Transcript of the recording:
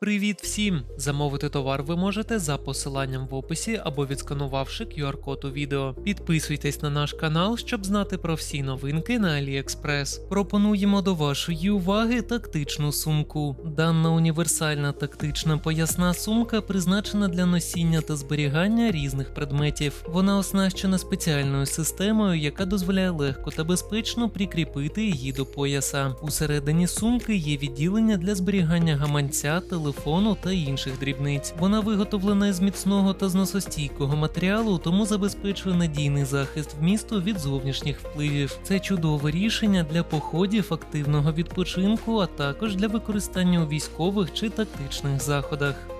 Привіт всім! Замовити товар ви можете за посиланням в описі або відсканувавши QR-код у відео. Підписуйтесь на наш канал, щоб знати про всі новинки на AliExpress. Пропонуємо до вашої уваги тактичну сумку. Дана універсальна тактична поясна сумка призначена для носіння та зберігання різних предметів. Вона оснащена спеціальною системою, яка дозволяє легко та безпечно прикріпити її до пояса. Усередині сумки є відділення для зберігання гаманця, телефону та інших дрібниць. Вона виготовлена із міцного та зносостійкого матеріалу, тому забезпечує надійний захист вмісту від зовнішніх впливів. Це чудове рішення для походів, активного відпочинку, а також для використання у військових чи тактичних заходах.